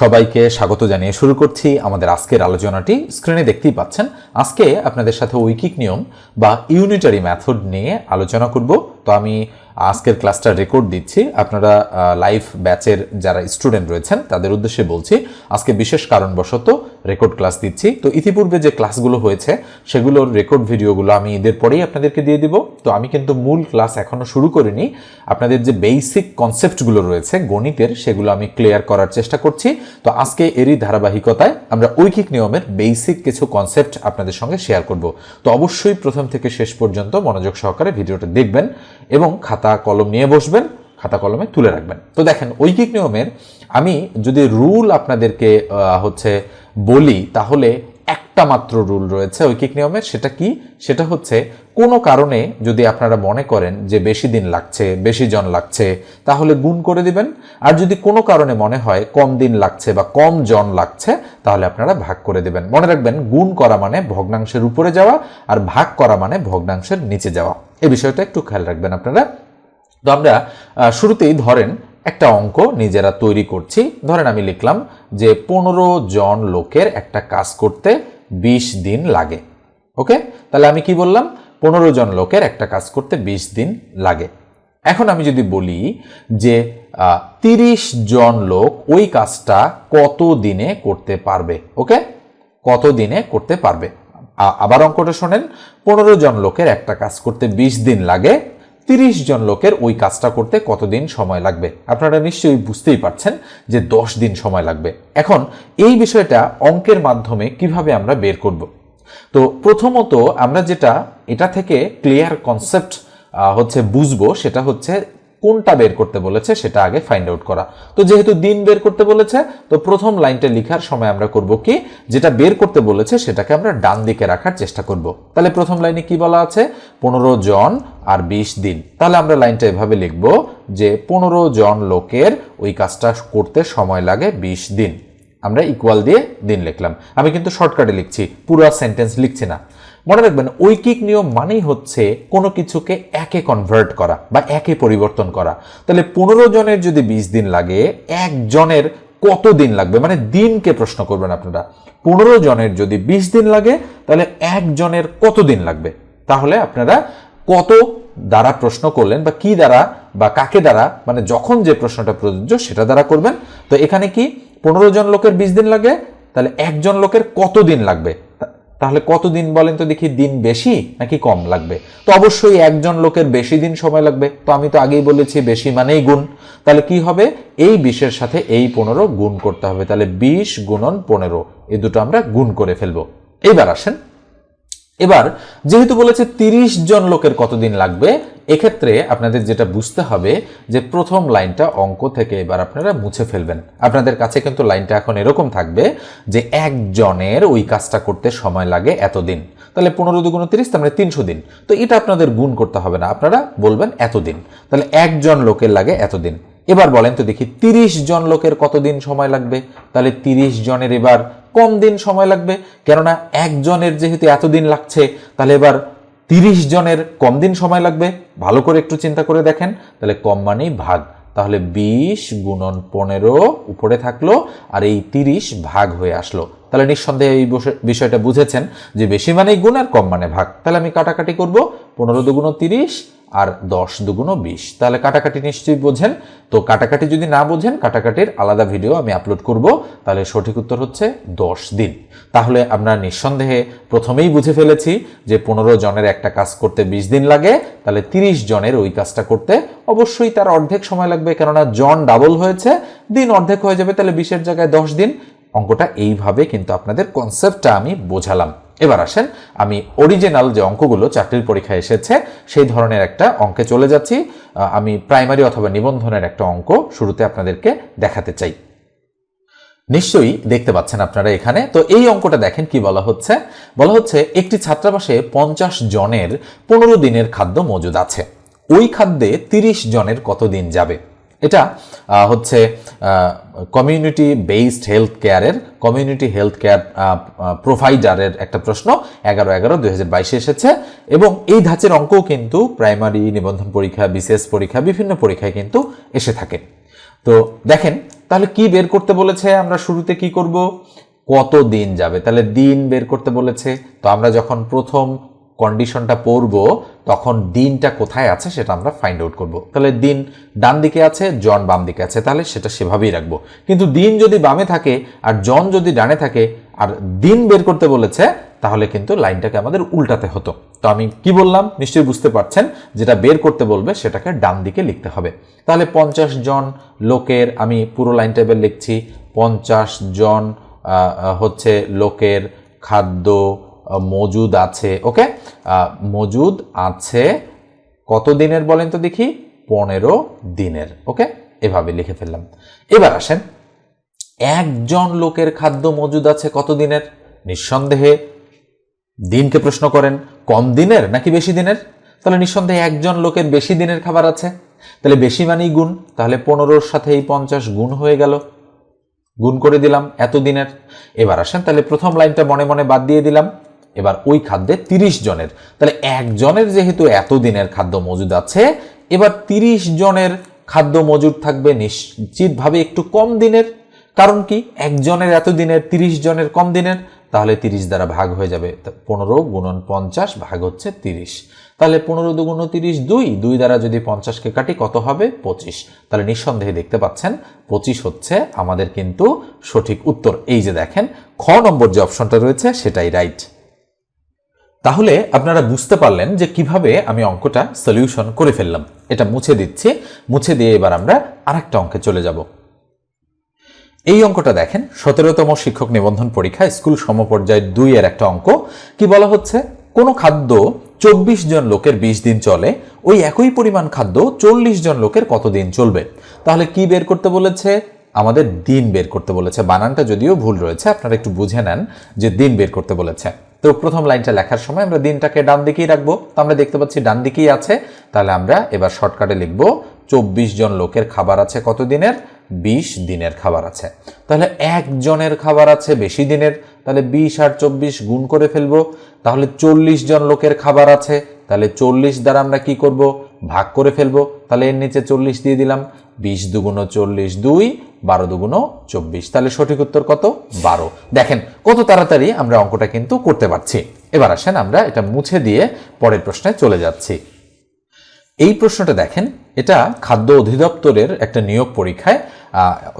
সবাইকে স্বাগত জানিয়ে শুরু করছি আমাদের আজকের আলোচনাটি। স্ক্রিনে দেখতেই পাচ্ছেন, আজকে আপনাদের সাথে ঐকিক নিয়ম বা ইউনিটারি মেথড নিয়ে আলোচনা করব। তো আমি আজকের ক্লাসটা রেকর্ড দিচ্ছি। আপনারা লাইভ ব্যাচের যারা স্টুডেন্ট রয়েছেন, তাদের উদ্দেশ্যে বলছি, আজকে বিশেষ কারণবশত রেকর্ড ক্লাস দিচ্ছি। তো ইতিপূর্বে যে ক্লাসগুলো হয়েছে, সেগুলোর রেকর্ড ভিডিওগুলো আমি ঈদের পরেই আপনাদেরকে দিয়ে দিব। তো আমি কিন্তু মূল ক্লাস এখনও শুরু করিনি। আপনাদের যে বেসিক কনসেপ্টগুলো রয়েছে, গণিতের, সেগুলো আমি ক্লিয়ার করার চেষ্টা করছি। তো আজকে এরই ধারাবাহিকতায় আমরা ঐকিক নিয়মের বেসিক কিছু কনসেপ্ট আপনাদের সঙ্গে শেয়ার করব। তো অবশ্যই প্রথম থেকে শেষ পর্যন্ত মনোযোগ সহকারে ভিডিওটা দেখবেন। এবং খাতা কলম নিয়ে বসবেন, খাতা কলমে তুলে রাখবেন। তো দেখেন, ঐকিক নিয়মের আমি যদি রুল আপনাদেরকে হচ্ছে বলি, তাহলে একটা মাত্র রুল রয়েছে ঐকিক নিয়মের সেটা কি? সেটা হচ্ছে কোনো কারণে যদি আপনারা মনে করেন যে বেশি দিন লাগছে, বেশি জন লাগছে, তাহলে গুণ করে দিবেন। আর যদি কোনো কারণে মনে হয় কম দিন লাগছে বা কম জন লাগছে, তাহলে আপনারা ভাগ করে দেবেন। মনে রাখবেন, গুণ করা মানে ভগ্নাংশের উপরে যাওয়া আর ভাগ করা মানে ভগ্নাংশের নিচে যাওয়া। এ বিষয়টা একটু খেয়াল রাখবেন আপনারা। তো আমরা শুরুতেই ধরেন একটা অঙ্ক নিজেরা তৈরি করছি। ধরেন আমি লিখলাম যে পনেরো জন লোকের একটা কাজ করতে ২০ দিন লাগে। ওকে? তাহলে আমি কি বললাম? পনেরো জন লোকের একটা কাজ করতে ২০ দিন লাগে। এখন আমি যদি বলি যে তিরিশ জন লোক ওই কাজটা কত দিনে করতে পারবে? ওকে? কত দিনে করতে পারবে? আবার অঙ্কটা শোনেন। পনেরো জন লোকের একটা কাজ করতে ২০ দিন লাগে। তিরিশ জন লোকের ওই কাজটা করতে কতদিন সময় লাগবে? আপনারা নিশ্চয়ই বুঝতেই পারছেন যে দশ দিন সময় লাগবে। এখন এই বিষয়টা অঙ্কের মাধ্যমে কীভাবে আমরা বের করব? তো প্রথমত আমরা যেটা, এটা থেকে ক্লিয়ার কনসেপ্ট হচ্ছে বুঝব, সেটা হচ্ছে কোনটা বের করতে বলেছে সেটা আগে ফাইন্ড আউট করা। তো যেহেতু দিন বের করতে বলেছে, তো প্রথম লাইনটা লিখার সময় আমরা করব কি? যেটা বের করতে বলেছে সেটাকে আমরা ডান দিকে রাখার চেষ্টা করব। তাহলে প্রথম লাইনে কি বলা আছে? পনেরো জন আর বিশ দিন। তাহলে আমরা লাইনটা এভাবে লিখব যে পনেরো জন লোকের ওই কাজটা করতে সময় লাগে বিশ দিন। আমরা ইকুয়াল দিয়ে দিন লিখলাম। আমি কিন্তু শর্টকাটে লিখছি, পুরো সেন্টেন্স লিখছি না। মনে রাখবেন, ঐকিক নিয়ম মানেই হচ্ছে কোনো কিছুকে একে কনভার্ট করা বা একে পরিবর্তন করা। তাহলে পনেরো জনের যদি বিশ দিন লাগে, একজনের কত দিন লাগবে? মানে দিনকে প্রশ্ন করবেন আপনারা। পনেরো জনের যদি বিশ দিন লাগে, তাহলে একজনের কত দিন লাগবে? তাহলে আপনারা কত দ্বারা প্রশ্ন করলেন বা কি দ্বারা বা কাকে দ্বারা মানে যখন যে প্রশ্নটা প্রযোজ্য সেটা দ্বারা করবেন। তো এখানে কি পনেরো জন লোকের বিশ দিন লাগে? তাহলে একজন লোকের কত দিন লাগবে? তাহলে কতদিন বলেন তো দেখি দিন বেশি নাকি কম লাগবে? তো অবশ্যই একজন লোকের বেশি দিন সময় লাগবে। তো আমি তো আগেই বলেছি বেশি মানেই গুণ। তাহলে কি হবে? এই বিশের সাথে এই পনেরো গুণ করতে হবে। তাহলে বিশ গুণন পনেরো এই দুটো আমরা গুণ করে ফেলব। এবার আসেন এবার, যেহেতু বলেছে তিরিশ জন লোকের কতদিন লাগবে, এক্ষেত্রে আপনাদের যেটা বুঝতে হবে যে প্রথম লাইনটা অঙ্ক থেকে এবার আপনারা মুছে ফেলবেন। আপনাদের কাছে কিন্তু লাইনটা এখন এরকম থাকবে যে একজনের ওই কাজটা করতে সময় লাগে এতদিন। তাহলে পনেরো দুগুণ তিরিশ, তার মানে তিনশো দিন। তো এটা আপনাদের গুণ করতে হবে না। আপনারা বলবেন এতদিন। তাহলে একজন লোকের লাগে এতদিন। এবার বলেন তো দেখি, তিরিশ জন লোকের কতদিন সময় লাগবে? তাহলে তিরিশ জনের এবার কম দিন সময় লাগবে। কেননা একজনের যেহেতু এতদিন লাগছে, তাহলে এবার তিরিশ জনের কম দিন সময় লাগবে। ভালো করে একটু চিন্তা করে দেখেন। তাহলে কম মানেই ভাগ। তাহলে বিশ গুণন পনেরো উপরে থাকল, আর এই তিরিশ ভাগ হয়ে আসলো। তাহলে নিঃসন্দেহে এই বিষয়টা বুঝেছেন যে বেশি মানেই গুণ আর কম মানে ভাগ। তাহলে আমি কাটাকাটি করব পনেরো দুগুণ তিরিশ আর দশ দুগুণ বিশ। তাহলে কাটাকাটি নিশ্চয়ই বোঝেন। তো কাটাকাটি যদি না বোঝেন, কাটাকাটির আলাদা ভিডিও আমি আপলোড করব। তাহলে সঠিক উত্তর হচ্ছে দশ দিন। তাহলে আমরা নিঃসন্দেহে প্রথমেই বুঝে ফেলেছি যে পনেরো জনের একটা কাজ করতে বিশ দিন লাগে। তাহলে তিরিশ জনের ওই কাজটা করতে অবশ্যই তার অর্ধেক সময় লাগবে। কেননা জন ডাবল হয়েছে, দিন অর্ধেক হয়ে যাবে। তাহলে বিশের জায়গায় দশ দিন। অঙ্কটা এইভাবে কিন্তু আপনাদের কনসেপ্টটা আমি বোঝালাম। এবার আসেন, আমি অরিজিনাল যে অঙ্কগুলো চাকরির পরীক্ষায় এসেছে, সেই ধরনের একটা অঙ্কে চলে যাচ্ছি। আমি প্রাইমারি অথবা নিবন্ধনের একটা অঙ্ক শুরুতে আপনাদেরকে দেখাতে চাই। নিশ্চয়ই দেখতে পাচ্ছেন আপনারা এখানে। তো এই অঙ্কটা দেখেন কি বলা হচ্ছে? বলা হচ্ছে, একটি ছাত্রাবাসে পঞ্চাশ জনের পনেরো দিনের খাদ্য মজুদ আছে। ওই খাদ্যে তিরিশ জনের কত দিন যাবে? এটা হচ্ছে কমিউনিটি বেসড হেলথ কেয়ারের কমিউনিটি হেলথ কেয়ার প্রোভাইডারের একটা প্রশ্ন এগারো এগারো দুই হাজার বাইশে এসেছে। এবং এই ধাঁচের অঙ্কও কিন্তু প্রাইমারি নিবন্ধন পরীক্ষা বিশেষ পরীক্ষা, বিভিন্ন পরীক্ষায় কিন্তু এসে থাকে। তো দেখেন, তাহলে কি বের করতে বলেছে? আমরা শুরুতে কি করব? কত দিন যাবে? তাহলে দিন বের করতে বলেছে। তো আমরা যখন প্রথম কন্ডিশনটা পড়ব, তখন দিনটা কোথায় আছে সেটা আমরা ফাইন্ড আউট করব। তাহলে দিন ডান দিকে আছে, জন বাম দিকে আছে, তাহলে সেটা সেভাবেই রাখব। কিন্তু দিন যদি বামে থাকে আর জন যদি ডানে থাকে, আর দিন বের করতে বলেছে, তাহলে কিন্তু লাইনটাকে আমাদের উল্টাতে হতো। তো আমি কি বললাম? নিশ্চয়ই বুঝতে পারছেন, যেটা বের করতে বলবে সেটাকে ডান দিকে লিখতে হবে। তাহলে পঞ্চাশ জন লোকের, আমি পুরো লাইন টেবিল লিখছি, পঞ্চাশ জন হচ্ছে লোকের খাদ্য মজুদ আছে, ওকে? মজুদ আছে কত দিনের বলেন তো দেখি? পনেরো দিনের, ওকে? এভাবে লিখে ফেললাম। এবার আসেন, একজন লোকের খাদ্য মজুদ আছে কত দিনের? নিঃসন্দেহে দিনকে প্রশ্ন করেন, কম দিনের নাকি বেশি দিনের? তাহলে নিঃসন্দেহে একজন লোকের বেশি দিনের খাবার আছে। তাহলে বেশি মানেই গুণ, তাহলে পনেরোর সাথে এই পঞ্চাশ গুণ হয়ে গেল। গুণ করে দিলাম এত দিনের। এবার আসেন, তাহলে প্রথম লাইনটা মনে মনে বাদ দিয়ে দিলাম। এবার ওই খাদ্যে তিরিশ জনের। তাহলে একজনের যেহেতু এত দিনের খাদ্য মজুদ আছে, এবার তিরিশ জনের খাদ্য মজুদ থাকবে নিশ্চিতভাবে একটু কম দিনের। কারণ কি? একজনের এত দিনের, তিরিশ জনের কম দিনের, তাহলে তিরিশ দ্বারা ভাগ হয়ে যাবে। পনেরো গুণন পঞ্চাশ ভাগ হচ্ছে তিরিশ। তাহলে পনেরো দুগুণ তিরিশ দুই দুই দ্বারা যদি পঞ্চাশকে কাটি, কত হবে? পঁচিশ। তাহলে নিঃসন্দেহে দেখতে পাচ্ছেন, পঁচিশ হচ্ছে আমাদের কিন্তু সঠিক উত্তর। এই যে দেখেন, খ নম্বর যে অপশনটা রয়েছে, সেটাই রাইট তাহলে আপনারা বুঝতে পারলেন যে কীভাবে আমি অঙ্কটা সলিউশন করে ফেললাম। এটা মুছে দিচ্ছি, মুছে দিয়ে এবার আমরা আরেকটা অঙ্কে চলে যাব। এই অঙ্কটা দেখেন, সতেরোতম শিক্ষক নিবন্ধন পরীক্ষা, স্কুল সমপর্যায় দুই এর একটা অঙ্ক। কি বলা হচ্ছে? কোনো খাদ্য চব্বিশ জন লোকের বিশ দিন চলে, ওই একই পরিমাণ খাদ্য চল্লিশ জন লোকের কতদিন চলবে? তাহলে কি বের করতে বলেছে? আমাদের দিন বের করতে বলেছে। বানানটা যদিও ভুল রয়েছে, আপনারা একটু বুঝে নেন যে দিন বের করতে বলেছে। তো প্রথম লাইনটা লেখার সময় আমরা দিনটাকে ডান দিকেই রাখব। তো আমরা দেখতে পাচ্ছি ডান দিকেই আছে। তাহলে আমরা এবার শর্টকাটে লিখব, চব্বিশ জন লোকের খাবার আছে কত দিনের? বিশ দিনের খাবার আছে। তাহলে একজনের খাবার আছে বেশি দিনের। তাহলে বিশ আর চব্বিশ গুণ করে ফেলব। তাহলে চল্লিশ জন লোকের খাবার আছে। তাহলে চল্লিশ দ্বারা আমরা কি করব? ভাগ করে ফেলব। তাহলে এর নিচে চল্লিশ দিয়ে দিলাম। বিশ দুগুণ চল্লিশ দুই বারো দুগুণ চব্বিশ। তাহলে সঠিক উত্তর কত? বারো। দেখেন, কত তাড়াতাড়ি আমরা অঙ্কটা কিন্তু করতে পারছি। এবার আসেন আমরা এটা মুছে দিয়ে পরের প্রশ্নে চলে যাচ্ছি। এই প্রশ্নটা দেখেন, এটা খাদ্য অধিদপ্তরের একটা নিয়োগ পরীক্ষায়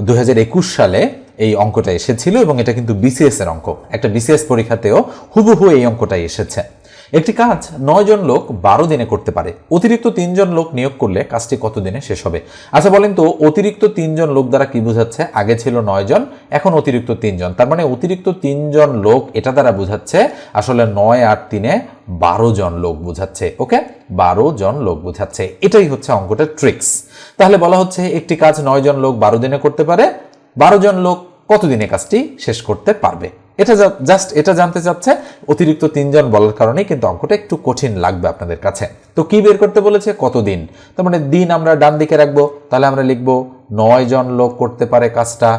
দু হাজার একুশ সালে এই অঙ্কটা এসেছিল এবং এটা কিন্তু বিসিএস এর অঙ্ক। একটা বিসিএস পরীক্ষাতেও হুবহু এই অঙ্কটাই এসেছে। একটি কাজ, নয় জন লোক বারো দিনে করতে পারে। অতিরিক্ত তিনজন লোক নিয়োগ করলে কাজটি কত দিনে শেষ হবে? আচ্ছা বলেন তো, অতিরিক্ত তিনজন লোক দ্বারা কি বোঝাচ্ছে? আগে ছিল নয় জন, এখন অতিরিক্ত তিনজন তার মানে অতিরিক্ত তিনজন লোক এটা দ্বারা বোঝাচ্ছে, আসলে নয় আর তিনে বারো জন লোক বোঝাচ্ছে, ওকে? বারো জন লোক বোঝাচ্ছে। এটাই হচ্ছে অঙ্কটার ট্রিক্স। তাহলে বলা হচ্ছে, একটি কাজ নয় জন লোক বারো দিনে করতে পারে, বারো জন লোক কতদিনে কাজটি শেষ করতে পারবে? এটা জাস্ট এটা জানতে চাচ্ছে, অতিরিক্ত তিনজন বলার কারণে কিন্তু অঙ্কটা একটু কঠিন লাগবে আপনাদের কাছে। তো কি বের করতে বলেছে? কতদিন? তার মানে দিন আমরা ডান দিকে রাখব, তাহলে আমরা লিখব নয় জন লোক করতে পারে কাজটা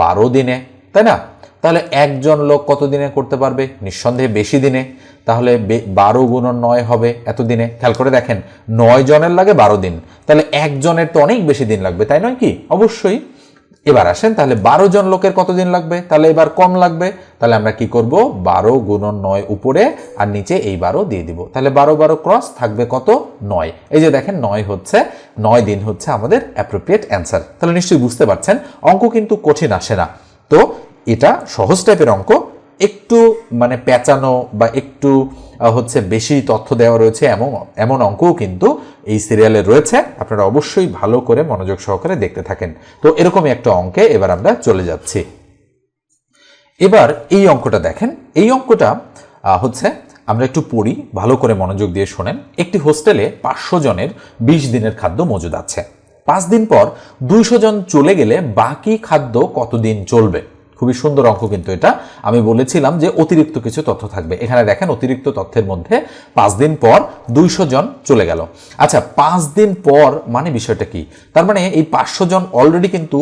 বারো দিনে, তাই না? তাহলে একজন লোক কত দিনে করতে পারবে? নিঃসন্দেহে বেশি দিনে। তাহলে বারো গুণন নয় হবে এত দিনে খেয়াল করে দেখেন, নয় জনের লাগে বারো দিন। তাহলে একজনের তো অনেক বেশি দিন লাগবে, তাই নয় কি? অবশ্যই। এবার আসেন, তাহলে বারো জন লোকের কতদিন লাগবে? তাহলে এবার কম লাগবে। তাহলে আমরা কি করব? বারো গুণন নয় উপরে, আর নিচে এই বারো দিয়ে দিব। তাহলে বারো বারো ক্রস থাকবে কত? নয়। এই যে দেখেন, নয় হচ্ছে, নয় দিন হচ্ছে আমাদের অ্যাপ্রোপ্রিয়েট অ্যান্সার তাহলে নিশ্চয়ই বুঝতে পারছেন, অঙ্ক কিন্তু কঠিন আসে না। তো এটা সহজ টাইপের অঙ্ক একটু মানে পেঁচানো বা একটু হচ্ছে বেশি তথ্য দেওয়া রয়েছে এমন এমন অঙ্কও কিন্তু এই সিরিয়ালে রয়েছে। আপনারা অবশ্যই ভালো করে মনোযোগ সহকারে দেখতে থাকেন। তো এরকমই একটা অঙ্কে এবার আমরা চলে যাচ্ছি। এবার এই অঙ্কটা দেখেন। এই অঙ্কটা হচ্ছে আমরা একটু পড়ি, ভালো করে মনোযোগ দিয়ে শোনেন। একটি হোস্টেলে পাঁচশো জনের বিশ দিনের খাদ্য মজুদ আছে। পাঁচ দিন পর দুইশো জন চলে গেলে বাকি খাদ্য কতদিন চলবে? খুবই সুন্দর অঙ্ক কিন্তু এটা। আমি বলেছিলাম যে অতিরিক্ত কিছু তথ্য থাকবে। এখানে দেখেন, অতিরিক্ত তথ্যের মধ্যে পাঁচ দিন পর দুইশো জন চলে গেল। আচ্ছা পাঁচ দিন পর মানে বিষয়টা কি? তার মানে এই পাঁচশো জন অলরেডি কিন্তু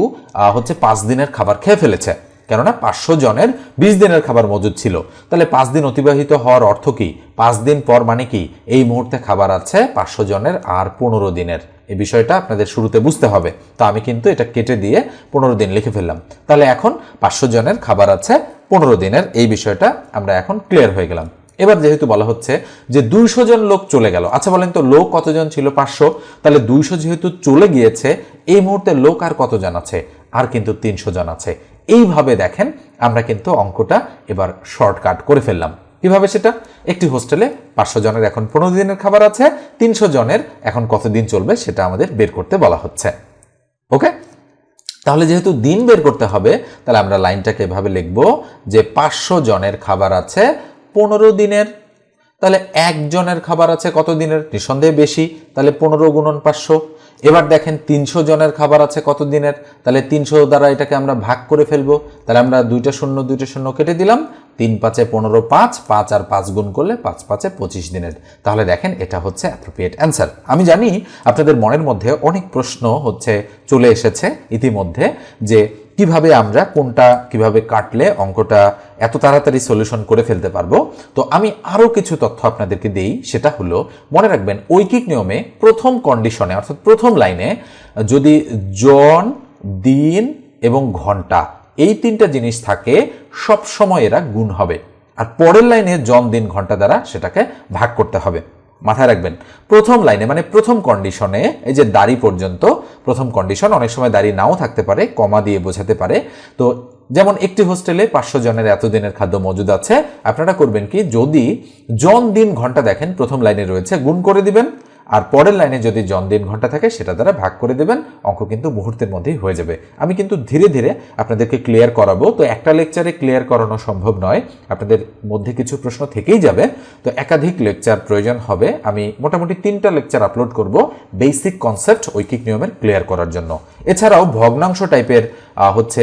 হচ্ছে পাঁচ দিনের খাবার খেয়ে ফেলেছে। কেননা পাঁচশো জনের বিশ দিনের খাবার মজুদ ছিল। তাহলে পাঁচ দিন অতিবাহিত হওয়ার অর্থ কি? পাঁচ দিন পর মানে কি? এই মুহূর্তে খাবার আছে পাঁচশো জনের আর পনেরো দিনের। এই বিষয়টা আপনাদের শুরুতে বুঝতে হবে। তো আমি কিন্তু এটা কেটে দিয়ে পনেরো দিন লিখে ফেললাম। তাহলে এখন পাঁচশো জনের খাবার আছে, পনেরো দিনের। এই বিষয়টা আমরা এখন ক্লিয়ার হয়ে গেলাম। এবার যেহেতু বলা হচ্ছে যে দুইশো জন লোক চলে গেল আচ্ছা বলেন তো লোক কতজন ছিল? পাঁচশো। তাহলে দুইশো যেহেতু চলে গিয়েছে, এই মুহূর্তে লোক আর কতজন আছে? আর কিন্তু তিনশো জন আছে। এইভাবে দেখেন, আমরা কিন্তু অঙ্কটা এবার শর্টকাট করে ফেললাম। কীভাবে সেটা? একটি হোস্টেলে পাঁচশো জনের এখন পনেরো দিনের খাবার আছে, তিনশো জনের এখন কতদিন চলবে সেটা আমাদের বের করতে বলা হচ্ছে। ওকে? তাহলে যেহেতু দিন বের করতে হবে, তাহলে আমরা লাইনটাকে এভাবে লিখব যে পাঁচশো জনের খাবার আছে পনেরো দিনের। তাহলে একজনের খাবার আছে কত দিনের? নিঃসন্দেহে বেশি। তাহলে পনেরো গুণন পাঁচশো। এবার দেখেন তিনশো জনের খাবার আছে কত দিনের তাহলে তিনশো দ্বারা এটাকে আমরা ভাগ করে ফেলব। তাহলে আমরা দুইটা শূন্য দুইটা শূন্য কেটে দিলাম। তিন পাঁচে পনেরো, পাঁচ পাঁচ আর পাঁচ গুণ করলে পাঁচ পাঁচে পঁচিশ দিনের। তাহলে দেখেন এটা হচ্ছে অ্যাপ্রোপ্রিয়েট অ্যান্সার আমি জানি আপনাদের মনের মধ্যে অনেক প্রশ্ন হচ্ছে, চলে এসেছে ইতিমধ্যে, যে কীভাবে আমরা কোনটা কীভাবে কাটলে অঙ্কটা এত তাড়াতাড়ি সলিউশন করে ফেলতে পারব? তো আমি আরও কিছু তথ্য আপনাদেরকে দেই, সেটা হলো, মনে রাখবেন ঐকিক নিয়মে প্রথম কন্ডিশনে অর্থাৎ প্রথম লাইনে যদি জন, দিন এবং ঘণ্টা, এই তিনটা জিনিস থাকে সব সময় এরা গুণ হবে। আর পরের লাইনে জন, দিন, ঘণ্টা দ্বারা সেটাকে ভাগ করতে হবে। মাথায় রাখবেন। প্রথম লাইনে মানে প্রথম কন্ডিশনে এই যে দাড়ি পর্যন্ত, প্রথম কন্ডিশন অনেক সময় দাড়ি নাও থাকতে পারে, কমা দিয়ে বোঝাতে পারে। তো যেমন একটি হোস্টেলে পাঁচশো জনের এতদিনের খাদ্য মজুদ আছে, আপনারা করবেন কি, যদি জন দিন ঘণ্টা দেখেন, প্রথম লাইনে রয়েছে, গুণ করে দিবেন। আর পরের লাইনে যদি জনদিন ঘণ্টা থাকে, সেটা দ্বারা ভাগ করে দেবেন। অঙ্ক কিন্তু মুহূর্তের মধ্যেই হয়ে যাবে। আমি কিন্তু ধীরে ধীরে আপনাদেরকে ক্লিয়ার করাবো। তো একটা লেকচারে ক্লিয়ার করানো সম্ভব নয়। আপনাদের মধ্যে কিছু প্রশ্ন থেকেই যাবে। তো একাধিক লেকচার প্রয়োজন হবে। আমি মোটামুটি তিনটা লেকচার আপলোড করব বেসিক কনসেপ্ট ঐকিক নিয়মের ক্লিয়ার করার জন্য। এছাড়াও ভগ্নাংশ টাইপের হচ্ছে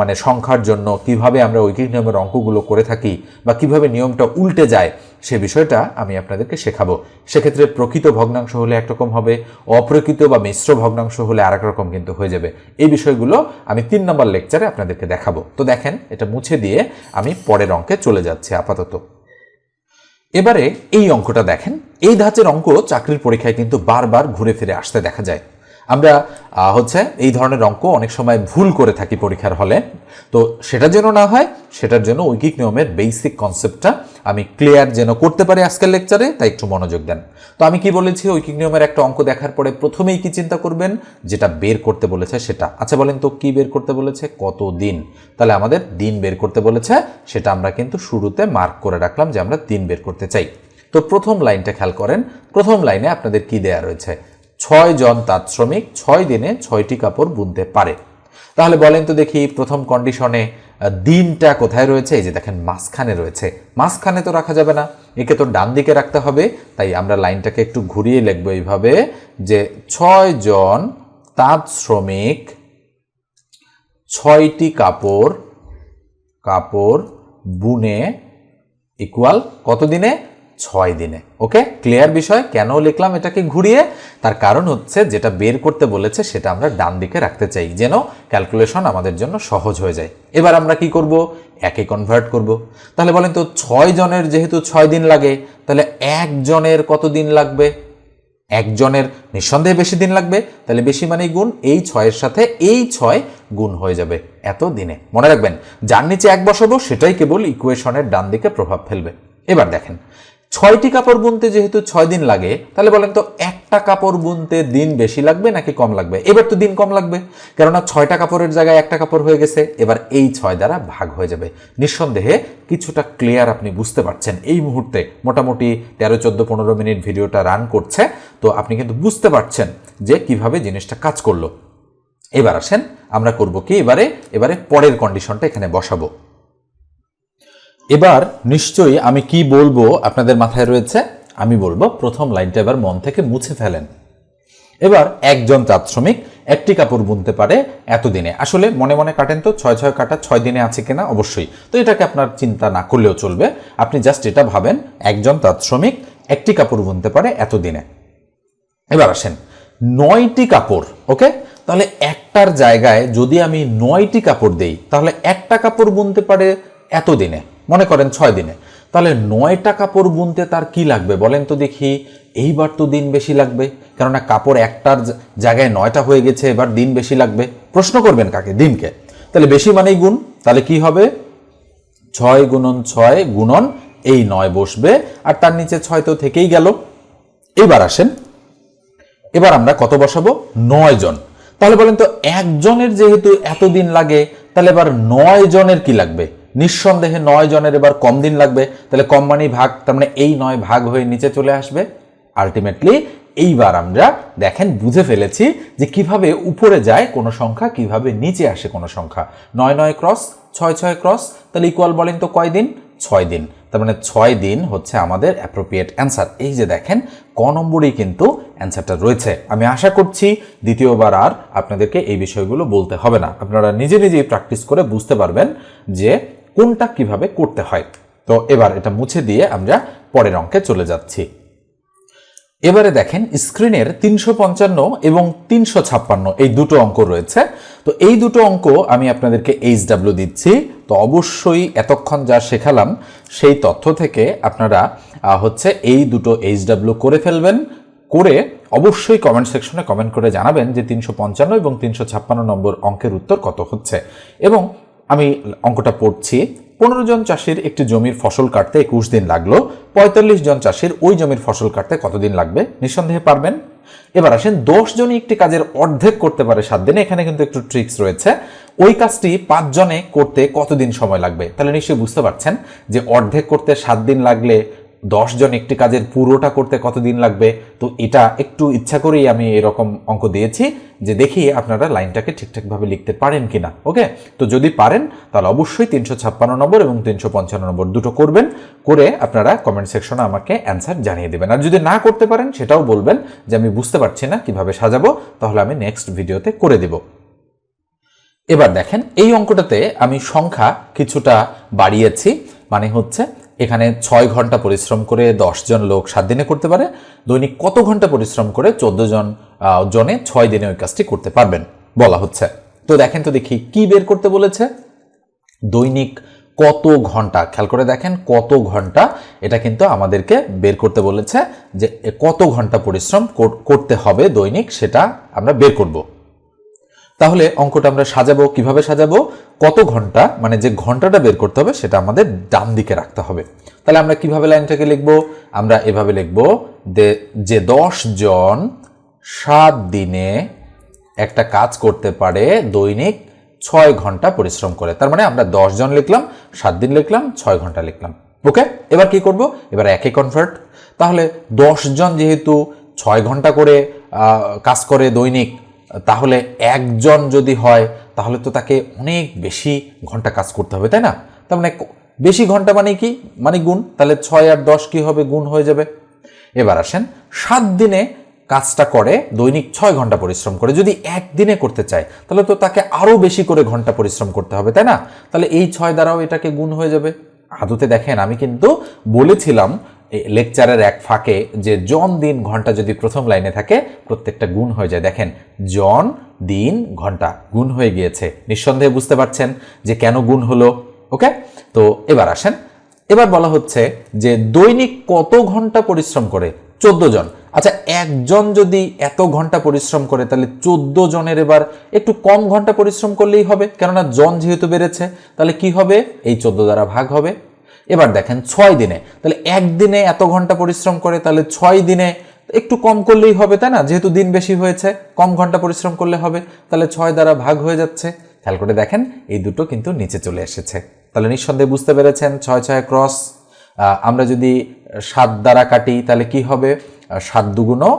মানে সংখ্যার জন্য কীভাবে আমরা ঐকিক নিয়মের অঙ্কগুলো করে থাকি বা কীভাবে নিয়মটা উল্টে যায়, সে বিষয়টা আমি আপনাদেরকে শেখাবো। সেক্ষেত্রে প্রকৃত ভগ্নাংশ হলে একরকম হবে, অপ্রকৃত বা মিশ্র ভগ্নাংশ হলে আর রকম কিন্তু হয়ে যাবে। এই বিষয়গুলো আমি তিন নম্বর লেকচারে আপনাদেরকে দেখাবো। তো দেখেন, এটা মুছে দিয়ে আমি পরের অঙ্কে চলে যাচ্ছি আপাতত। এবারে এই অঙ্কটা দেখেন। এই ধাঁচের অঙ্ক চাকরির পরীক্ষায় কিন্তু বারবার ঘুরে ফিরে আসতে দেখা যায়। আমরা হচ্ছে এই ধরনের অঙ্ক অনেক সময় ভুল করে থাকি পরীক্ষার হলে। তো সেটা যেন না হয়, সেটার জন্য ঐকিক নিয়মের বেসিক কনসেপ্টটা আমি ক্লিয়ার যেন করতে পারি আজকের লেকচারে তাই একটু মনোযোগ দেন। তো আমি কি বলেছি, ঐকিক নিয়মের একটা অঙ্ক দেখার পরে প্রথমেই কি চিন্তা করবেন? যেটা বের করতে বলেছে সেটা। আচ্ছা বলেন তো কি বের করতে বলেছে? কত দিন তাহলে আমাদের দিন বের করতে বলেছে, সেটা আমরা কিন্তু শুরুতে মার্ক করে রাখলাম যে আমরা দিন বের করতে চাই। তো প্রথম লাইনটা খেয়াল করেন, প্রথম লাইনে আপনাদের কি দেয়া রয়েছে? ছয় জন তাঁত শ্রমিক ছয় দিনে ছয়টি কাপড় বুনতে পারে। তাহলে বলেন তো দেখি, প্রথম কন্ডিশনে দিনটা কোথায় রয়েছে? এই যে দেখেন, মাঝখানে রয়েছে। মাঝখানে তো রাখা যাবে না। একে তো ডান দিকে রাখতে হবে। তাই আমরা লাইনটাকে একটু ঘুরিয়ে লিখব এইভাবে যে ছয় জন তাঁত শ্রমিক ছয়টি কাপড় কাপড় বুনে ইকুয়াল কত দিনে? ছয় দিনে। ওকে ক্লিয়ার বিষয়? কেন লিখলাম এটাকে ঘুরিয়ে? তার কারণ হচ্ছে যেটা বের করতে বলেছে সেটা আমরা ডান দিকে রাখতে চাই, যেন ক্যালকুলেশন আমাদের জন্য সহজ হয়ে যায়। এবার আমরা কি করব? একে কনভার্ট করব। তাহলে বলেন তো, ছয় জনের যেহেতু ছয় দিন লাগে, তাহলে একজনের কত দিন লাগবে? একজনের নিঃসন্দেহে বেশি দিন লাগবে, তাহলে বেশি মানেই গুণ, এই ছয়ের সাথে এই ছয় গুণ হয়ে যাবে এত দিনে। মনে রাখবেন, যার নিচে এক বসাবো, সেটাই কেবল ইকুয়েশনের ডান দিকে প্রভাব ফেলবে। এবার দেখেন ছয়টি কাপড় বুনতে যেহেতু ছয় দিন লাগে, তাহলে বলেন তো একটা কাপড় বুনতে দিন বেশি লাগবে নাকি কম লাগবে? এবার তো দিন কম লাগবে, কেননা ছয়টা কাপড়ের জায়গায় একটা কাপড় হয়ে গেছে, এবার এই ছয় দ্বারা ভাগ হয়ে যাবে। নিঃসন্দেহে কিছুটা ক্লিয়ার আপনি বুঝতে পারছেন। এই মুহূর্তে মোটামুটি তেরো, চোদ্দ, পনেরো মিনিট ভিডিওটা রান করছে, তো আপনি কিন্তু বুঝতে পারছেন যে কীভাবে জিনিসটা কাজ করল। এবার আসেন, আমরা করব কি? এবারে এবারে পরের কন্ডিশনটা এখানে বসাবো। এবার নিশ্চয়ই আমি কি বলব আপনাদের মাথায় রয়েছে? আমি বলব প্রথম লাইনটা এবার মন থেকে মুছে ফেলেন। এবার একজন চাঁদ শ্রমিক একটি কাপড় বুনতে পারে এতদিনে। আসলে মনে মনে কাটেন তো, ছয় ছয় কাটা, ছয় দিনে আছে কিনা? অবশ্যই। তো এটাকে আপনার চিন্তা না করলেও চলবে। আপনি জাস্ট এটা ভাবেন, একজন তাঁত শ্রমিক একটি কাপড় বুনতে পারে এতদিনে। এবার আসেন। নয়টি কাপড়, ওকে? তাহলে একটার জায়গায় যদি আমি নয়টি কাপড় দেই, তাহলে একটা কাপড় বুনতে পারে এত দিনে মনে করেন ছয় দিনে। তাহলে নয়টা কাপড় বুনতে তার কি লাগবে বলেন তো দেখি। এইবার তো দিন বেশি লাগবে। কেননা কাপড় একটার জায়গায় নয়টা হয়ে গেছে, এবার দিন বেশি লাগবে। প্রশ্ন করবেন কাকে? দিনকে। তাহলে বেশি মানেই গুণ। তাহলে কি হবে? ছয় গুণন ছয় গুণন এই নয় বসবে। আর তার নিচে ছয় তো থেকেই গেল। এবার আসেন। এবার আমরা কত বসাবো? নয় জন। তাহলে বলেন তো একজনের যেহেতু এত দিন লাগে, তাহলে এবার নয় জনের কি লাগবে? নিঃসন্দেহে নয় জনের এবার কম দিন লাগবে। তাহলে কম মানেই ভাগ, তার মানে এই নয় ভাগ হয়ে নিচে চলে আসবে। আলটিমেটলি এইবার আমরা দেখেন, বুঝে ফেলেছি যে কীভাবে উপরে যায় কোনো সংখ্যা, কীভাবে নিচে আসে কোনো সংখ্যা। নয় নয় ক্রস, ছয় ছয় ক্রস, তাহলে ইকুয়াল বলেন তো কয় দিন? ছয় দিন। তার মানে ছয় দিন হচ্ছে আমাদের অ্যাপ্রোপ্রিয়েট অ্যান্সার এই যে দেখেন, ক নম্বরেই কিন্তু অ্যান্সারটা রয়েছে। আমি আশা করছি দ্বিতীয়বার আর আপনাদেরকে এই বিষয়গুলো বলতে হবে না। আপনারা নিজে নিজেই প্র্যাকটিস করে বুঝতে পারবেন যে কোনটা কীভাবে করতে হয়। তো এবার এটা মুছে দিয়ে আমরা পরের অঙ্কে চলে যাচ্ছি। এবারে দেখেন, স্ক্রিনের তিনশো পঞ্চান্ন এবং তিনশো ছাপ্পান্ন এই দুটো অঙ্ক রয়েছে। তো এই দুটো অঙ্ক আমি আপনাদেরকে এইচ ডাব্লিউ দিচ্ছি। তো অবশ্যই এতক্ষণ যা শেখালাম, সেই তথ্য থেকে আপনারা হচ্ছে এই দুটো এইচ ডাব্লিউ করে ফেলবেন। করে অবশ্যই কমেন্ট সেকশনে কমেন্ট করে জানাবেন যে তিনশো পঞ্চান্ন এবং তিনশো ছাপ্পান্ন নম্বর অঙ্কের উত্তর কত হচ্ছে। এবং আমি অঙ্কটা পড়ছি। পনেরো জন চাষির একটি জমির ফসল কাটতে একুশ দিন লাগল। পঁয়তাল্লিশ জন চাষির ওই জমির ফসল কাটতে কতদিন লাগবে? নিঃসন্দেহে পারবেন। এবার আসেন, দশ জনই একটি কাজের অর্ধেক করতে পারে সাত দিনে। এখানে কিন্তু একটু ট্রিক্স রয়েছে। ওই কাজটি পাঁচজনে করতে কতদিন সময় লাগবে? তাহলে নিশ্চয়ই বুঝতে পারছেন যে অর্ধেক করতে সাত দিন লাগলে দশ জন একটি কাজের পুরোটা করতে কতদিন লাগবে? তো এটা একটু ইচ্ছা করেই আমি এরকম অঙ্ক দিয়েছি যে দেখি আপনারা লাইনটাকে ঠিকঠাকভাবে লিখতে পারেন কিনা, ওকে? তো যদি পারেন, তাহলে অবশ্যই তিনশো ছাপ্পান্ন নম্বর এবং তিনশো পঞ্চান্ন নম্বর দুটো করবেন, করে আপনারা কমেন্ট সেকশনে আমাকে অ্যান্সার জানিয়ে দেবেন। আর যদি না করতে পারেন, সেটাও বলবেন যে আমি বুঝতে পারছি না কীভাবে সাজাবো, তাহলে আমি নেক্সট ভিডিওতে করে দেব। এবার দেখেন, এই অঙ্কটাতে আমি সংখ্যা কিছুটা বাড়িয়েছি মানে হচ্ছে এখানে ছয় ঘণ্টা পরিশ্রম করে জন লোক সাত দিনে করতে পারে। দৈনিক কত ঘণ্টা পরিশ্রম করে চোদ্দ জন জনে ছয় দিনে ওই কাজটি করতে পারবেন, বলা হচ্ছে। তো দেখেন তো দেখি, কি বের করতে বলেছে? দৈনিক কত ঘণ্টা, খেয়াল করে দেখেন, কত ঘণ্টা এটা কিন্তু আমাদেরকে বের করতে বলেছে যে কত ঘণ্টা পরিশ্রম করতে হবে দৈনিক, সেটা আমরা বের করব। তাহলে অঙ্কটা আমরা সাজাবো, কীভাবে সাজাবো? কত ঘণ্টা মানে যে ঘন্টাটা বের করতে হবে সেটা আমাদের ডান দিকে রাখতে হবে। তাহলে আমরা কীভাবে লাইনটাকে লিখব? আমরা এভাবে লিখব যে- দশ জন সাত দিনে একটা কাজ করতে পারে, দৈনিক ছয় ঘণ্টা পরিশ্রম করে। তার মানে আমরা দশ জন লিখলাম, সাত দিন লিখলাম, ছয় ঘণ্টা লিখলাম। ওকে? এবার কি করব? এবার একে কনভার্ট তাহলে দশ জন যেহেতু ছয় ঘণ্টা করে কাজ করে দৈনিক তাহলে একজন যদি হয়, তাহলে তো তাকে অনেক বেশি ঘণ্টা কাজ করতে হবে, তাই না? তার মানে বেশি ঘণ্টা মানে কি? মানে গুণ। তাহলে ছয় আর দশ কি হবে? গুণ হয়ে যাবে। এবার আসেন, সাত দিনে কাজটা করে, দৈনিক ছয় ঘণ্টা পরিশ্রম করে, যদি একদিনে করতে চায়, তাহলে তো তাকে আরও বেশি করে ঘণ্টা পরিশ্রম করতে হবে, তাই না? তাহলে এই ছয় দ্বারাও এটাকে গুণ হয়ে যাবে। আদতে দেখেন, আমি কিন্তু বলেছিলাম লেকচারের এক ফাঁকে যে জন, দিন, ঘণ্টা যদি প্রথম লাইনে থাকে, প্রত্যেকটা গুণ হয়ে যায়। দেখেন, জন, দিন, ঘণ্টা গুণ হয়ে গিয়েছে। নিঃসন্দেহে বুঝতে পারছেন যে কেন গুণ হলো? ওকে তো এবার আসেন। এবার বলা হচ্ছে যে দৈনিক কত ঘণ্টা পরিশ্রম করে? চোদ্দ জন। আচ্ছা একজন যদি এত ঘণ্টা পরিশ্রম করে, তাহলে চোদ্দ জনের এবার একটু কম ঘণ্টা পরিশ্রম করলেই হবে। কেননা জন যেহেতু বেড়েছে, তাহলে কি হবে? এই চোদ্দ দ্বারা ভাগ হবে। এবার দেখেন ছয় দিনে, তাহলে একদিনে এত ঘণ্টা পরিশ্রম করে, তাহলে ছয় দিনে একটু কম করলেই হবে, তাই না? যেহেতু দিন বেশি হয়েছে, কম ঘণ্টা পরিশ্রম করলে হবে, তাহলে ছয় দ্বারা ভাগ হয়ে যাচ্ছে। খেয়াল করে দেখেন, এই দুটো কিন্তু নিচে চলে এসেছে। তাহলে নিঃসন্দেহে বুঝতে পেরেছেন, ছয় ছয় ক্রস আমরা যদি সাত দ্বারা কাটি, তাহলে কি হবে? সাত দুগুণো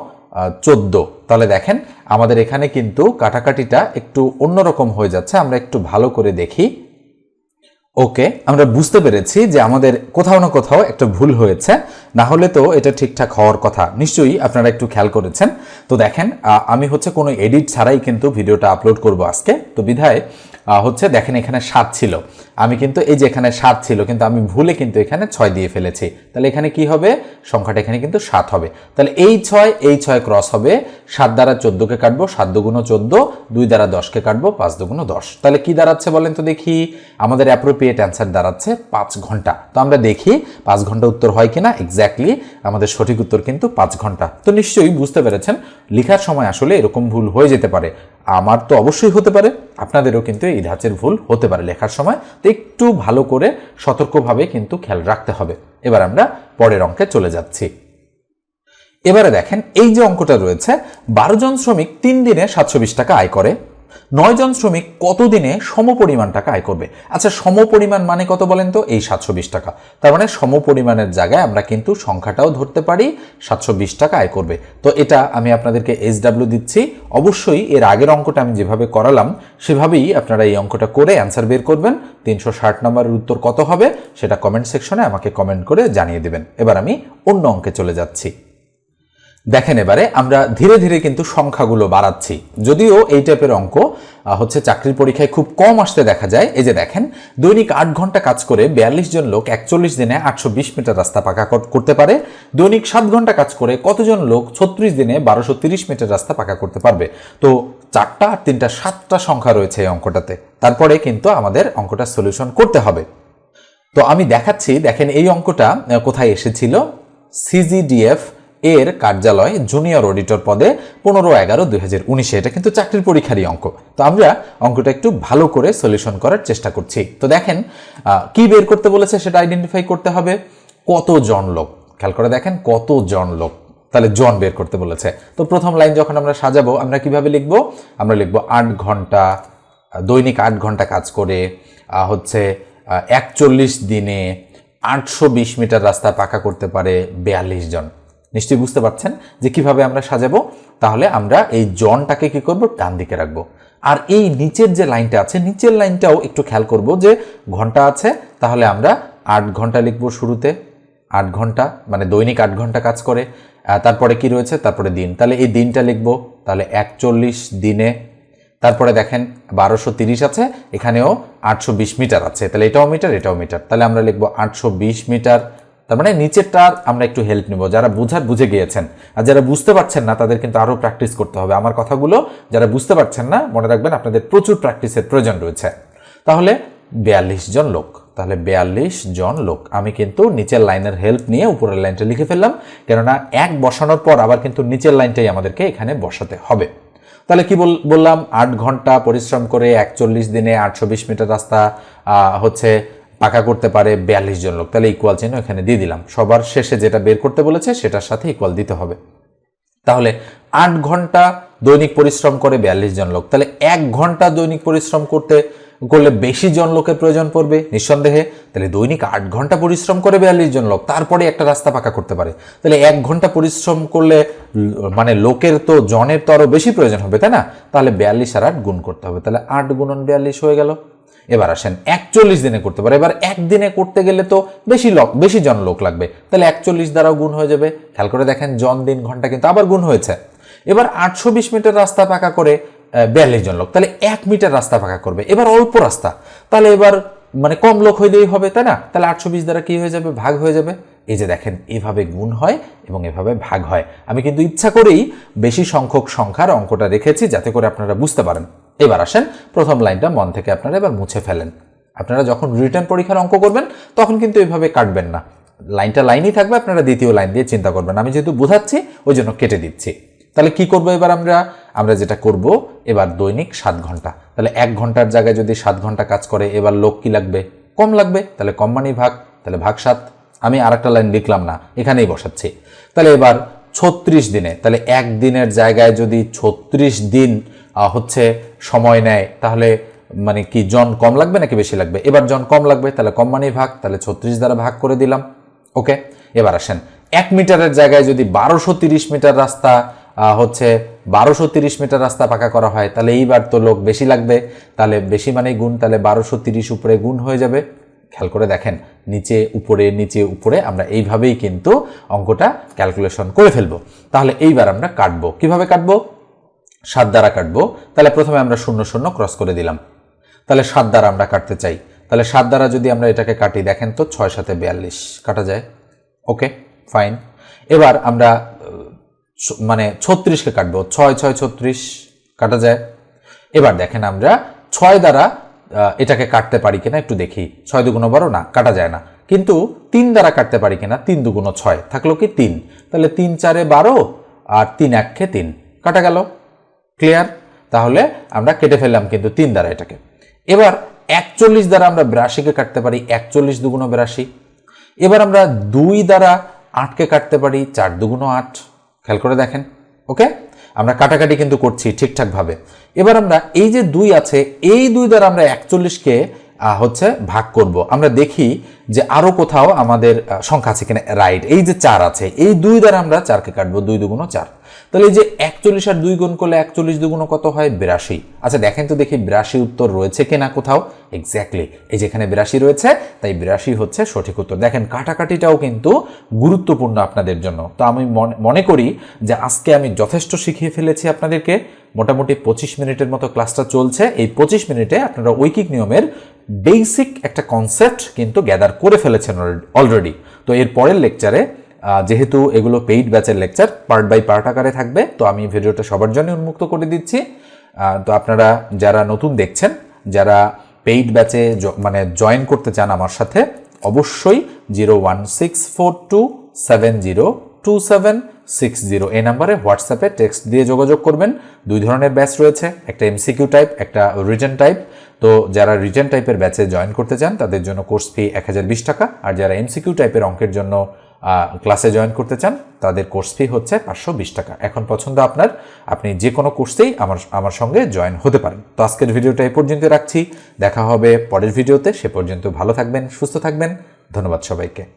চোদ্দ। তাহলে দেখেন, আমাদের এখানে কিন্তু কাটাকাটিটা একটু অন্যরকম হয়ে যাচ্ছে, আমরা একটু ভালো করে দেখি। ওকে, আমরা বুঝতে পেরেছি যে আমাদের কোথাও না কোথাও একটা ভুল হয়েছে। না হলে তো এটা ঠিকঠাক হওয়ার কথা। নিশ্চয়ই আপনারা একটু খেয়াল করেছেন। তো দেখেন আমি হচ্ছে কোনো এডিট ছাড়াই কিন্তু ভিডিওটা আপলোড করব আজকে। তো বিধায় হচ্ছে দেখেন এখানে সাত ছিল। আমি কিন্তু এই যে এখানে সাত ছিল, কিন্তু আমি ভুলে কিন্তু এখানে ছয় দিয়ে ফেলেছি। তাহলে এখানে কি হবে? সংখ্যাটা এখানে কিন্তু সাত হবে। তাহলে এই ছয় এই ছয় ক্রস হবে। সাত দ্বারা চোদ্দোকে কাটবো, সাত দুগুণ চোদ্দ, দুই দ্বারা দশকে কাটবো, পাঁচ দুগুণ দশ। তাহলে কি দাঁড়াচ্ছে বলেন তো দেখি? আমাদের অ্যাপ্রোপ্রিয়েট অ্যান্সার দাঁড়াচ্ছে পাঁচ ঘণ্টা। তো আমরা দেখি পাঁচ ঘণ্টা উত্তর হয় কিনা। এক্স্যাক্টলি আমাদের সঠিক উত্তর কিন্তু পাঁচ ঘণ্টা। তো নিশ্চয়ই বুঝতে পেরেছেন, লেখার সময় আসলে এরকম ভুল হয়ে যেতে পারে। আমার তো অবশ্যই হতে পারে, আপনাদেরও কিন্তু এই ধাঁচের ভুল হতে পারে লেখার সময়। তো একটু ভালো করে সতর্কভাবে কিন্তু খেয়াল রাখতে হবে। এবার আমরা পরের অঙ্কে চলে যাচ্ছি। এবারে দেখেন, এই যে অঙ্কটা রয়েছে, বারো জন শ্রমিক তিন দিনে সাতশো বিশ টাকা আয় করে। নয় জন শ্রমিক কত দিনে সমপরিমাণ টাকা আয় করবে? আচ্ছা সমপরিমাণ মানে কত বলেন তো? এই সাতশো বিশ টাকা। তার মানে সমপরিমাণের জায়গায় আমরা কিন্তু সংখ্যাটাও ধরতে পারি, সাতশো বিশ টাকা আয় করবে। তো এটা আমি আপনাদেরকে এইচ ডাব্লিউ দিচ্ছি। অবশ্যই এর আগের অঙ্কটা আমি যেভাবে করালাম, সেভাবেই আপনারা এই অঙ্কটা করে অ্যান্সার বের করবেন। তিনশো ষাট নম্বরের উত্তর কত হবে, সেটা কমেন্ট সেকশনে আমাকে কমেন্ট করে জানিয়ে দেবেন। এবার আমি অন্য অঙ্কে চলে যাচ্ছি। দেখেন এবারে, আমরা ধীরে ধীরে কিন্তু সংখ্যাগুলো বাড়াচ্ছি। যদিও এই টাইপের অঙ্ক হচ্ছে চাকরির পরীক্ষায় খুব কম আসতে দেখা যায়। এই যে দেখেন, দৈনিক আট ঘণ্টা কাজ করে বিয়াল্লিশ জন লোক একচল্লিশ দিনে আটশো বিশ মিটার রাস্তা পাকা করতে পারে। দৈনিক সাত ঘণ্টা কাজ করে কতজন লোক ছত্রিশ দিনে বারোশো তিরিশ মিটার রাস্তা পাকা করতে পারবে? তো চারটা আর তিনটা, সাতটা সংখ্যা রয়েছে এই অঙ্কটাতে। তারপরে কিন্তু আমাদের অঙ্কটা সলিউশন করতে হবে। তো আমি দেখাচ্ছি, দেখেন এই অঙ্কটা কোথায় এসেছিল? সিজিডিএফ এর কার্যালয় জুনিয়র অডিটর পদে পনেরো এগারো দুই হাজার উনিশে। এটা কিন্তু চাকরির পরীক্ষারই অঙ্ক। তো আমরা অঙ্কটা একটু ভালো করে সলিউশন করার চেষ্টা করছি। তো দেখেন কি বের করতে বলেছে সেটা আইডেন্টিফাই করতে হবে। কত জন লোক? খেয়াল করে দেখেন কত জন লোক? তাহলে জন বের করতে বলেছে। তো প্রথম লাইন যখন আমরা সাজাবো, আমরা কীভাবে লিখব? আমরা লিখব আট ঘণ্টা দৈনিক আট ঘণ্টা কাজ করে হচ্ছে একচল্লিশ দিনে আটশো বিশ মিটার রাস্তা পাকা করতে পারে বিয়াল্লিশ জন। নিশ্চয়ই বুঝতে পারছেন যে কীভাবে আমরা সাজাবো? তাহলে আমরা এই জনটাকে কি করব? ডান দিকে রাখব। আর এই নিচের যে লাইনটা আছে, নিচের লাইনটাও একটু খেয়াল করব যে ঘণ্টা আছে, তাহলে আমরা আট ঘণ্টা লিখব শুরুতে। আট ঘণ্টা মানে দৈনিক আট ঘণ্টা কাজ করে। তারপরে কি রয়েছে? তারপরে দিন। তাহলে এই দিনটা লিখব। তাহলে একচল্লিশ দিনে। তারপরে দেখেন, বারোশো তিরিশ আছে, এখানেও আটশো বিশ মিটার আছে। তাহলে এটাও মিটার এটাও মিটার। তাহলে আমরা লিখব আটশো বিশ মিটার। তার মানে নিচেরটার আমরা একটু হেল্প নিব। যারা বুঝার বুঝে গিয়েছেন আর যারা বুঝতে পারছেন না, তাদের কিন্তু আরও প্র্যাকটিস করতে হবে। আমার কথাগুলো যারা বুঝতে পারছেন না, মনে রাখবেন আপনাদের প্রচুর প্র্যাকটিসের প্রয়োজন রয়েছে। তাহলে বিয়াল্লিশ জন লোক। তাহলে বিয়াল্লিশ জন লোক। আমি কিন্তু নিচের লাইনের হেল্প নিয়ে উপরের লাইনটা লিখে ফেললাম, কেননা এক বসানোর পর আবার কিন্তু নিচের লাইনটাই আমাদেরকে এখানে বসাতে হবে। তাহলে কি বল- বললাম? আট ঘণ্টা পরিশ্রম করে একচল্লিশ দিনে আটশো বিশ মিটার রাস্তা হচ্ছে পাকা করতে পারে বিয়াল্লিশ জন লোক, তাহলে ইকুয়াল চিহ্ন এখানে দিয়ে দিলাম। সবার শেষে যেটা বের করতে বলেছে, সেটার সাথে ইকুয়াল দিতে হবে। তাহলে আট ঘণ্টা দৈনিক পরিশ্রম করে বিয়াল্লিশ জন লোক, তাহলে এক ঘণ্টা দৈনিক পরিশ্রম করতে, করলে বেশি জন লোকের প্রয়োজন পড়বে নিঃসন্দেহে। তাহলে দৈনিক আট ঘণ্টা পরিশ্রম করে বিয়াল্লিশ জন লোক, তারপরে একটা রাস্তা পাকা করতে পারে। তাহলে এক ঘণ্টা পরিশ্রম করলে মানে লোকের তো জনের তো আরও বেশি প্রয়োজন হবে, তাই না? তাহলে বিয়াল্লিশ আর আট গুণ করতে হবে, তাহলে আট গুণন বিয়াল্লিশ হয়ে গেল। এবার আসেন, একচল্লিশ দিনে করতে পারে। এবার একদিনে করতে গেলে তো বেশি লোক, বেশি জন লোক লাগবে। তাহলে একচল্লিশ দ্বারাও গুণ হয়ে যাবে। খেয়াল করে দেখেন, জন দিন ঘণ্টা কিন্তু আবার গুণ হয়েছে। এবার আটশো বিশ মিটার রাস্তা পাকা করে বিয়াল্লিশ জন লোক, তাহলে এক মিটার রাস্তা পাকা করবে। এবার অল্প রাস্তা, তাহলে এবার মানে কম লোক হইলেই হবে, তাই না? তাহলে আটশো বিশ দ্বারা কি হয়ে যাবে? ভাগ হয়ে যাবে। এই যে দেখেন, এভাবে গুণ হয় এবং এভাবে ভাগ হয়। আমি কিন্তু ইচ্ছা করেই বেশি সংখ্যক সংখ্যার অঙ্কটা রেখেছি, যাতে করে আপনারা বুঝতে পারেন। এবার আসেন প্রথম লাইনটা মন থেকে আপনারা এবার মুছে ফেলেন। আপনারা যখন রিটার্ন পরীক্ষার অঙ্ক করবেন, তখন কিন্তু এইভাবে কাটবেন না। লাইনটা লাইনই থাকবে, আপনারা দ্বিতীয় লাইন দিয়ে চিন্তা করবেন। আমি যেহেতু বোঝাচ্ছি, ওই জন্য কেটে দিচ্ছি। তাহলে কি করব এবার আমরা? আমরা যেটা করব, এবার দৈনিক সাত ঘণ্টা। তাহলে এক ঘণ্টার জায়গায় যদি সাত ঘণ্টা কাজ করে, এবার লোক কি লাগবে? কম লাগবে। তাহলে কম মানি ভাগ, তাহলে ভাগ সাত। আমি আর একটা লাইন লিখলাম না, এখানেই বসাচ্ছি। তাহলে এবার ছত্রিশ দিনে, তাহলে এক দিনের জায়গায় যদি ছত্রিশ দিন হচ্ছে সময় নেয়, তাহলে মানে কি জন কম লাগবে নাকি বেশি লাগবে? এবার জন কম লাগবে, তাহলে কম মানেই ভাগ, তাহলে ছত্রিশ দ্বারা ভাগ করে দিলাম। ওকে, এবার আসেন। এক মিটারের জায়গায় যদি বারোশো তিরিশ মিটার রাস্তা হচ্ছে বারোশো তিরিশ মিটার রাস্তা পাকা করা হয়, তাহলে এইবার তো লোক বেশি লাগবে, তাহলে বেশি মানেই গুণ, তাহলে বারোশো তিরিশ উপরে গুণ হয়ে যাবে। খেয়াল করে দেখেন, নিচে উপরে নিচে উপরে, আমরা এইভাবেই কিন্তু অঙ্কটা ক্যালকুলেশন করে ফেলব। তাহলে এইবার আমরা কাটবো। কীভাবে কাটবো? সাত দ্বারা কাটবো। তাহলে প্রথমে আমরা শূন্য শূন্য ক্রস করে দিলাম। তাহলে সাত দ্বারা আমরা কাটতে চাই। তাহলে সাত দ্বারা যদি আমরা এটাকে কাটি, দেখেন তো ছয় সাথে বিয়াল্লিশ, কাটা যায়। Okay, fine. এবার আমরা মানে ছত্রিশকে কাটবো। ছয় ছয়, ছত্রিশ, কাটা যায়। এবার দেখেন আমরা ছয় দ্বারা এটাকে কাটতে পারি কিনা একটু দেখি। ছয় দুগুণ বারো, না, কাটা যায় না। কিন্তু তিন দ্বারা কাটতে পারি কিনা, তিন দুগুণ ছয়, থাকল কি তিন। তাহলে তিন চারে বারো আর তিন একে তিন, কাটা গেল। ক্লিয়ার তাহলে আমরা কেটে ফেললাম কিন্তু তিন দ্বারা এটাকে। এবার একচল্লিশ দ্বারা আমরা বিরাশিকে কাটতে পারি, একচল্লিশ দুগুণ বিরাশি। এবার আমরা দুই দ্বারা আটকে কাটতে পারি, চার দুগুণ আট। খেয়াল করে দেখেন, ওকে? আমরা কাটাকাটি কিন্তু করছি ঠিকঠাকভাবে। এবার আমরা এই যে দুই আছে, এই দুই দ্বারা আমরা একচল্লিশকে হচ্ছে ভাগ করব। আমরা দেখি যে আরও কোথাও আমাদের সংখ্যা আছে কিনা, রাইট, এই যে চার আছে, এই দুই দ্বারা আমরা চারকে কাটবো, দুই দুগুণ চার। তাহলে এই যে একচল্লিশ আর দুই গুণ করলে একচল্লিশ দুগুণ কত হয়? বিরাশি। আচ্ছা দেখেন তো দেখি বিরাশি উত্তর রয়েছে কিনা কোথাও? এক্স্যাক্টলি এই যেখানে বিরাশি রয়েছে, তাই বিরাশি হচ্ছে সঠিক উত্তর। দেখেন, কাটাকাটিটাও কিন্তু গুরুত্বপূর্ণ আপনাদের জন্য। তো আমি মনে- করি যে আজকে আমি যথেষ্ট শিখিয়ে ফেলেছি আপনাদেরকে। মোটামুটি পঁচিশ মিনিটের মতো ক্লাসটা চলছে। এই পঁচিশ মিনিটে আপনারা ঐকিক নিয়মের বেসিক একটা কনসেপ্ট কিন্তু গ্যাদার করে ফেলেছেন অলরেডি তো এর পরের লেকচারে যেহেতু এগুলো পেইড ব্যাচের লেকচার পার্ট বাই পার্ট আকারে থাকবে, তো আমি ভিডিওটা সবার জন্য উন্মুক্ত করে দিচ্ছি। তো আপনারা যারা নতুন দেখছেন, যারা পেইড ব্যাচে মানে জয়েন করতে চান আমার সাথে, অবশ্যই zero one six four two seven zero two seven six zero এই নাম্বারে হোয়াটসঅ্যাপে টেক্সট দিয়ে যোগাযোগ করবেন। দুই ধরনের ব্যাচ রয়েছে, একটা এমসিকিউ টাইপ একটা রিটেন টাইপ তো যারা রিটেন টাইপের ব্যাচে জয়েন করতে চান, তাদের জন্য কোর্স ফি এক হাজার বিশ টাকা, আর যারা এমসিকিউ টাইপের অঙ্কের জন্য ক্লাসে জয়েন করতে চান, তাদের কোর্স ফি হচ্ছে পাঁচশো বিশ টাকা। এখন পছন্দ আপনার, আপনি যে কোনো কোর্সেই আমার আমার সঙ্গে জয়েন হতে পারেন। তো আজকের ভিডিওটা এ পর্যন্ত রাখছি। দেখা হবে পরের ভিডিওতে। সে পর্যন্ত ভালো থাকবেন, সুস্থ থাকবেন। ধন্যবাদ সবাইকে।